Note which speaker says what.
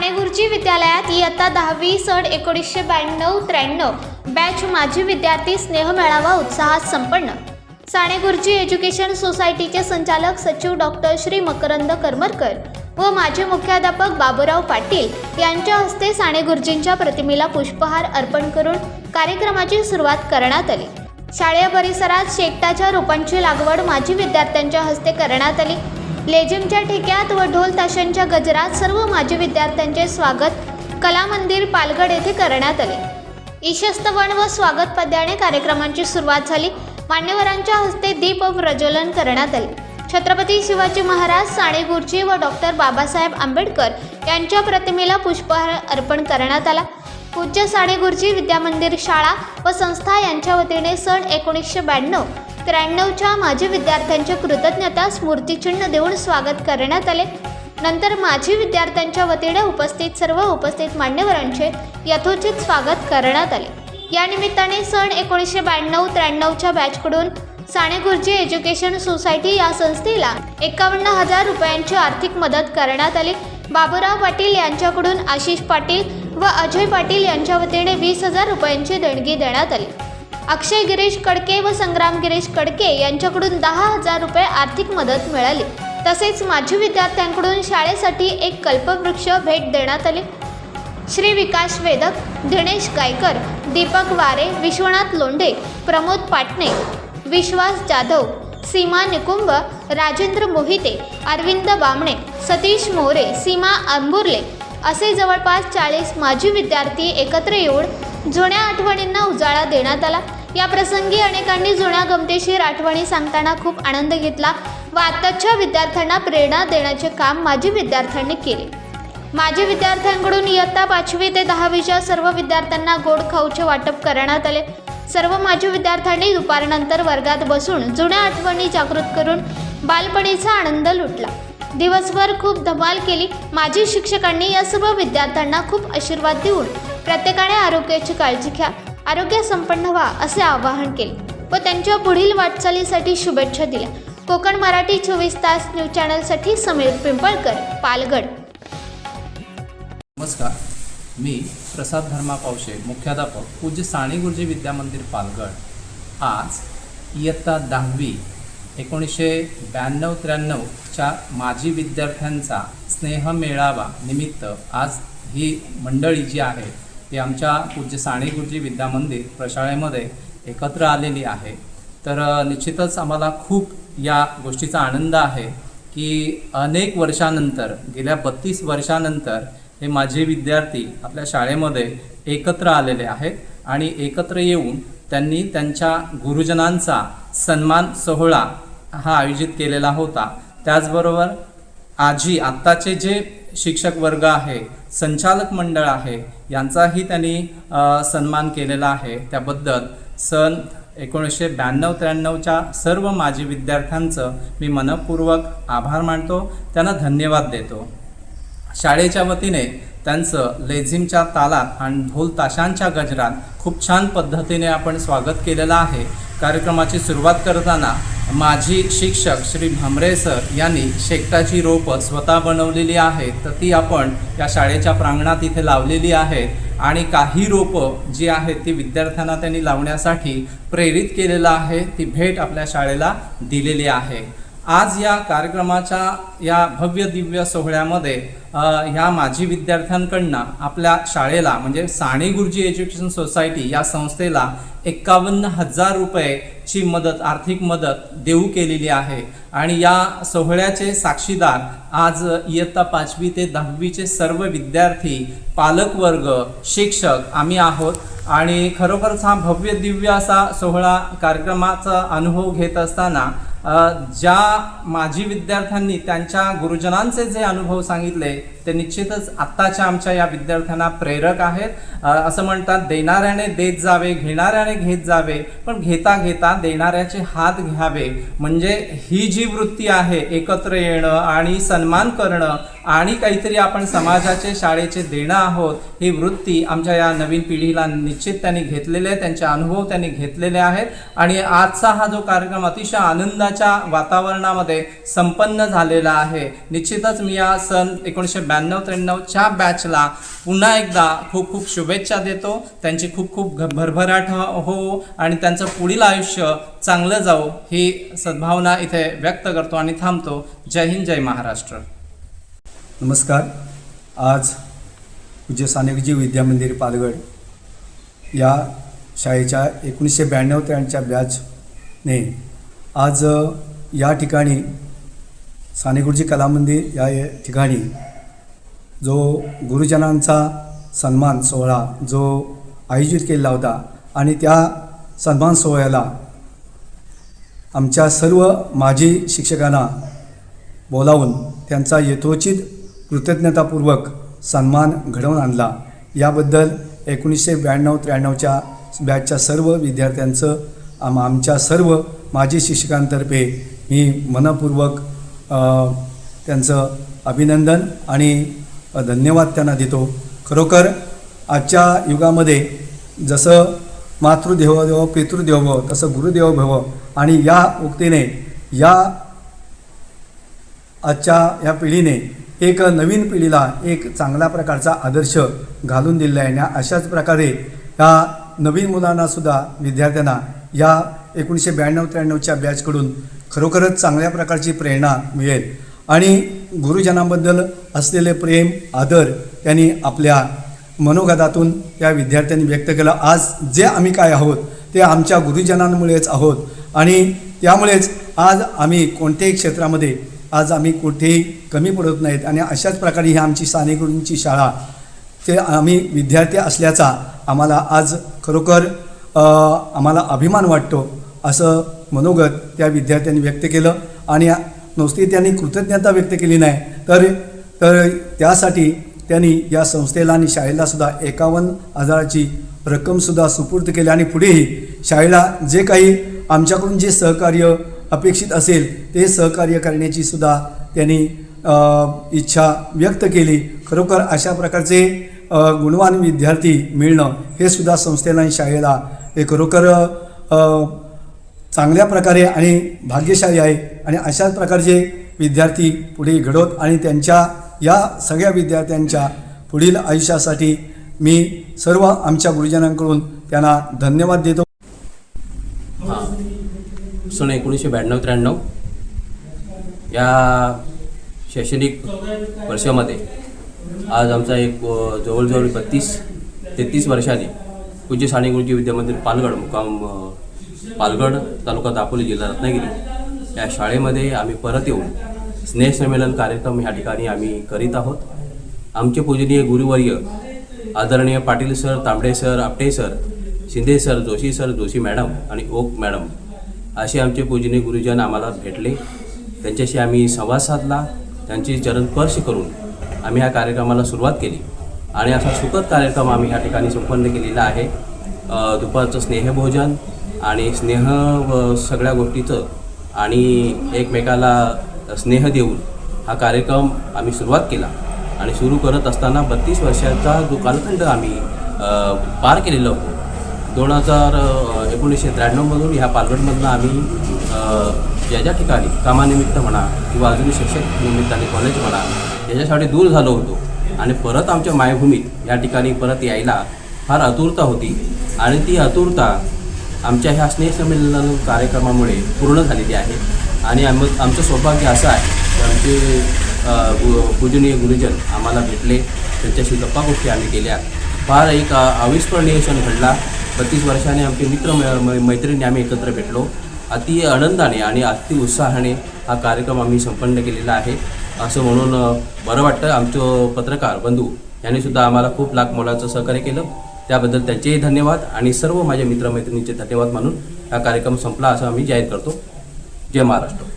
Speaker 1: साणेगुरुजी विद्यालयात इयत्ता दहावी सड एकोणीसशे ब्याण्णव त्र्याण्णव. बॅच माजी विद्यार्थी स्नेह मेळावा उत्साहात संपन्न. साणेगुरुजी एज्युकेशन सोसायटीचे संचालक सचिव डॉक्टर श्री मकरंद करमरकर व माजी मुख्याध्यापक बाबूराव पाटील यांच्या हस्ते साणेगुरुजींच्या प्रतिमेला पुष्पहार अर्पण करून कार्यक्रमाची सुरुवात करण्यात आली. शाळेय परिसरात शेकटाच्या रोपांची लागवड माजी विद्यार्थ्यांच्या हस्ते करण्यात आली. लेझिमच्या ठेक्यात व ढोल ताशांच्या गजरात सर्व माजी विद्यार्थ्यांचे स्वागत कला मंदिर पालगड येथे करण्यात आले. ईशस्तवन व स्वागत पद्याने कार्यक्रमांची सुरुवात झाली. मान्यवरांच्या हस्ते दीप प्रज्वलन करण्यात आले. छत्रपती शिवाजी महाराज साणेगुरुजी व डॉक्टर बाबासाहेब आंबेडकर यांच्या प्रतिमेला पुष्पहार अर्पण करण्यात आला. पूज्य साणेगुरुजी विद्यामंदिर शाळा व संस्था यांच्या वतीने सन एकोणीसशे ब्याण्णव त्र्याण्णवच्या माजी विद्यार्थ्यांचे कृतज्ञता स्मृतिचिन्ह देऊन स्वागत करण्यात आले. नंतर माजी विद्यार्थ्यांच्या वतीने उपस्थित सर्व उपस्थित मान्यवरांचे यथोचित स्वागत करण्यात आले. या निमित्ताने सन एकोणीसशे ब्याण्णव त्र्याण्णवच्या बॅचकडून साणेगुरुजी एज्युकेशन सोसायटी या संस्थेला एकावन्न हजार रुपयांची आर्थिक मदत करण्यात आली. बाबुराव पाटील यांच्याकडून आशिष पाटील व अजय पाटील यांच्या वतीने वीस हजार रुपयांची देणगी देण्यात आली. अक्षय गिरीश कडके व संग्राम गिरीश कडके यांच्याकडून दहा हजार रुपये आर्थिक मदत मिळाली. तसेच माजी विद्यार्थ्यांकडून शाळेसाठी एक कल्पवृक्ष भेट देण्यात आली. श्री विकास वेदक दिनेश गायकर दीपक वारे विश्वनाथ लोंढे प्रमोद पाटणे विश्वास जाधव सीमा निकुंभ राजेंद्र मोहिते अरविंद बामणे सतीश मोरे सीमा अंबुर्ले असे जवळपास चाळीस माजी विद्यार्थी एकत्र येऊन जुन्या आठवणींना उजाळा देण्यात आला. या प्रसंगी अनेकांनी जुन्या गमतीशीर आठवणी सांगताना खूप आनंद घेतला व आताच्या विद्यार्थ्यांना प्रेरणा देण्याचे काम माजी विद्यार्थ्यांनी केले. माजी विद्यार्थ्यांकडून इयत्ता पाचवी ते दहावीच्या सर्व विद्यार्थ्यांना गोड खाऊचे वाटप करण्यात आले. सर्व माजी विद्यार्थ्यांनी दुपारनंतर वर्गात बसून जुन्या आठवणी जागृत करून बालपणीचा आनंद लुटला. दिवसभर खूप धमाल केली. माजी शिक्षकांनी या सर्व विद्यार्थ्यांना खूप आशीर्वाद देऊन प्रत्येकाने आरोग्याची काळजी घ्या. आरोग्य संपन्न व्हा असे आवाहन केले. व त्यांच्या पुढील वाटचालीसाठी शुभेच्छा दिल्या. कोकण मराठी चोवीस तास न्यूज चॅनलसाठी समीर पिंपळकर पालगड
Speaker 2: नमस्कार. मी प्रसाद धर्मा पावशे मुख्याध्यापक पूज्य साने गुरुजी विद्यामंदिर पालगड आज इयत्ता दहावी एकोणीसशे ब्याण्णव त्र्याण्णवच्या माजी विद्यार्थ्यांचा स्नेह मेळावा निमित्त आज ही मंडळी जी आहे ती आमच्या पूज्य साने गुरुजी विद्यामंदिर प्रशाळेमध्ये एकत्र आलेली आहे. तर निश्चितच आम्हाला खूप या गोष्टीचा आनंद आहे की अनेक वर्षानंतर गेल्या बत्तीस वर्षानंतर हे माझे विद्यार्थी आपल्या शाळेमध्ये एकत्र आलेले आहेत आणि एकत्र येऊन त्यांनी त्यांच्या गुरुजनांचा सन्मान सोहळा हा आयोजित केलेला होता. त्याचबरोबर आजी आत्ताचे जे शिक्षक वर्ग आहे संचालक मंडळ आहे यांचाही त्यांनी सन्मान केलेला आहे. त्याबद्दल सन एकोणीसशे ब्याण्णव त्र्याण्णवच्या सर्व माजी विद्यार्थ्यांचं मी मनपूर्वक आभार मानतो. त्यांना धन्यवाद देतो. शाळेच्या वतीने त्यांचं लेझिमच्या तालात आणि ढोल ताशांच्या गजरात खूप छान पद्धतीने आपण स्वागत केलेलं आहे. कार्यक्रमाची सुरुवात करताना माजी शिक्षक श्री भामरे सर यांनी शेकटाची रोपं स्वतः बनवलेली आहेत. तर ती आपण या शाळेच्या प्रांगणात इथे लावलेली आहेत. आणि काही रोपं जी आहेत ती विद्यार्थ्यांना त्यांनी लावण्यासाठी प्रेरित केलेलं आहे. ती भेट आपल्या शाळेला दिलेली आहे. आज या कार्यक्रमाच्या या भव्य दिव्य सोहळ्यामध्ये ह्या माजी विद्यार्थ्यांकडनं आपल्या शाळेला म्हणजे साने गुरुजी एज्युकेशन सोसायटी या संस्थेला एकावन्न हजार रुपयेची मदत आर्थिक मदत देऊ केलेली आहे. आणि या सोहळ्याचे साक्षीदार आज इयत्ता पाचवी ते दहावीचे सर्व विद्यार्थी पालकवर्ग शिक्षक आम्ही आहोत. आणि खरोखरच हा भव्य दिव्य असा सोहळा कार्यक्रमाचा अनुभव घेत असताना ज्या माजी विद्यार्थ्यांनी त्यांच्या गुरुजनांचे जे अनुभव सांगितले ते निश्चितच आत्ताच्या आमच्या या विद्यार्थ्यांना प्रेरक आहेत. असं म्हणतात देणाऱ्याने देत जावे घेणाऱ्याने घेत जावे पण घेता घेता देणाऱ्याचे हात घ्यावे. म्हणजे ही जी वृत्ती आहे एकत्र येणं आणि सन्मान करणं आणि काहीतरी आपण समाजाचे शाळेचे देणं आहोत ही वृत्ती आमच्या या नवीन पिढीला निश्चित त्यांनी घेतलेले आहे त्यांचे अनुभव त्यांनी घेतलेले आहेत. आणि आजचा हा जो कार्यक्रम अतिशय आनंदाच्या वातावरणामध्ये संपन्न झालेला आहे. निश्चितच मी या सन एकोणीसशे ब्याण्णव त्र्याण्णवच्या बॅचला पुन्हा एकदा खूप खूप शुभेच्छा देतो. त्यांची खूप खूप घ- भरभराट हो, हो आणि त्यांचं पुढील आयुष्य चांगलं जाऊ ही सद्भावना इथे व्यक्त करतो आणि थांबतो. जय हिंद जय महाराष्ट्र.
Speaker 3: नमस्कार. आज पूज्य सानेगजी विद्यामंदिर पालगड या शाळेच्या एकोणीसशे ब्याण्णव त्र्याण्णवच्या बॅचने आज या ठिकाणी सानेगुरुजी कला मंदिर या या ठिकाणी जो गुरुजनांचा सन्मान सोहळा जो आयोजित केलेला होता आणि त्या सन्मान सोहळ्याला आमच्या सर्व माजी शिक्षकांना बोलावून त्यांचा यथोचित कृतज्ञतापूर्वक सन्मान घडवून आणला. याबद्दल एकोणीसशे ब्याण्णव त्र्याण्णवच्या बॅचच्या सर्व विद्यार्थ्यांचं आम आमच्या सर्व माजी शिक्षकांतर्फे मी मनपूर्वक त्यांचं अभिनंदन आणि धन्यवाद त्यांना देतो. खरोखर आजच्या युगामध्ये जसं मातृदेव देव पितृदेव भव तसं गुरुदेव भव आणि या उक्तीने या आजच्या या पिढीने एक नवीन पिढीला एक चांगला प्रकारचा आदर्श घालून दिलेला आहे. आणि अशाच प्रकारे या नवीन मुलांनासुद्धा विद्यार्थ्यांना या एकोणीसशे ब्याण्णव त्र्याण्णवच्या बॅचकडून खरोखरच चांगल्या प्रकारची प्रेरणा मिळेल. आणि गुरुजनांबद्दल असलेले प्रेम आदर त्यांनी आपल्या मनोगतातून त्या विद्यार्थ्यांनी व्यक्त केलं. आज जे आम्ही काय आहोत ते आमच्या गुरुजनांमुळेच आहोत. आणि त्यामुळेच आज आम्ही कोणत्याही क्षेत्रामध्ये आज आम्ही कुठेही कमी पडत नाहीत आणि अशाच प्रकारे ही आमची सानेगुरूंची शाळा ते आम्ही विद्यार्थी असल्याचा आम्हाला आज खरोखर आम्हाला अभिमान वाटतो असं मनोगत त्या विद्यार्थ्यांनी व्यक्त केलं. आणि नुसती त्यांनी कृतज्ञता व्यक्त केली नाही तर तर त्यासाठी त्यांनी या संस्थेला आणि शाळेलासुद्धा एकावन्न हजाराची रक्कमसुद्धा सुपूर्द केली. आणि पुढेही शाळेला जे काही आमच्याकडून जे सहकार्य अपेक्षित असेल ते सहकार्य करण्याची सुद्धा त्यांनी इच्छा व्यक्त केली. खरोखर अशा प्रकारचे गुणवान विद्यार्थी मिळणं हे सुद्धा संस्थेला आणि शाळेला हे खरोखर चांगल्या प्रकारे आणि भाग्यशाली आहे. आणि अशाच प्रकारचे विद्यार्थी पुढे घडवत आणि त्यांच्या या सगळ्या विद्यार्थ्यांच्या पुढील आयुष्यासाठी मी सर्व आमच्या गुरुजनांकडून त्यांना धन्यवाद देतो.
Speaker 4: सन एकोणीसशे ब्याण्णव त्र्याण्णव या शैक्षणिक वर्षामध्ये आज आमचा एक जवळजवळ बत्तीस तेहतीस वर्षांनी पूज्य साने गुरुजी विद्यामंदिर पालगड मुक्काम पालगड तालुका दापोली जिल्हा रत्नागिरी या शाळेमध्ये आम्ही परत येऊन स्नेहसंमेलन कार्यक्रम ह्या ठिकाणी आम्ही करीत आहोत. आमचे पूजनीय गुरुवर्य आदरणीय Patil sir Tambade sir Apte sir Shinde sir Joshi sir Joshi madam आणि ओक मॅडम असे आमचे पूजनीय गुरुजन आम्हाला भेटले. त्यांच्याशी आम्ही संवाद साधला. त्यांची चरणस्पर्श करून आम्ही ह्या कार्यक्रमाला सुरुवात केली. आणि असा सुखद कार्यक्रम आम्ही ह्या ठिकाणी संपन्न केलेला आहे. दुपारचं स्नेहभोजन आणि स्नेह व सगळ्या गोष्टीचं आणि एकमेकाला स्नेह देऊन हा कार्यक्रम आम्ही सुरुवात केला. आणि सुरू करत असताना बत्तीस वर्षाचा जो कालखंड आम्ही पार केलेला होतो दोन हजार एकोणीसशे त्र्याण्णवमधून ह्या पालघरमधनं आम्ही ज्या ज्या ठिकाणी कामानिमित्त म्हणा किंवा अजूनही शिक्षक निमित्ताने कॉलेज म्हणा याच्यासाठी दूर झालो होतो आणि परत आमच्या मायभूमीत या ठिकाणी परत यायला फार आतुरता होती आणि ती आतुरता आमच्या ह्या स्नेहसंमेलन कार्यक्रमामुळे पूर्ण झालेली आहे. आणि आम आमचं सौभाग्य असं आहे की आमचे पूजनीय गुरुजन आम्हाला भेटले. त्यांच्याशी गप्पा गोष्टी आम्ही केल्या. फार एक अविस्मरणीय क्षण घडला. बत्तीस वर्षाने आमचे मित्र मै- मै- मैत्रिणी आम्ही एकत्र भेटलो. अति आनंदाने आणि अति उत्साहाने हा कार्यक्रम आम्ही संपन्न केलेला आहे. असं म्हणून बरं वाटतं. आमचं पत्रकार बंधू यांनी सुद्धा आम्हाला खूप लाख मोलाचं सहकार्य केलं. त्याबद्दल त्यांचेही धन्यवाद आणि सर्व माझ्या मित्रमैत्रिणींचे धन्यवाद मानून हा कार्यक्रम संपला असं आम्ही जाहीर करतो. जय महाराष्ट्र.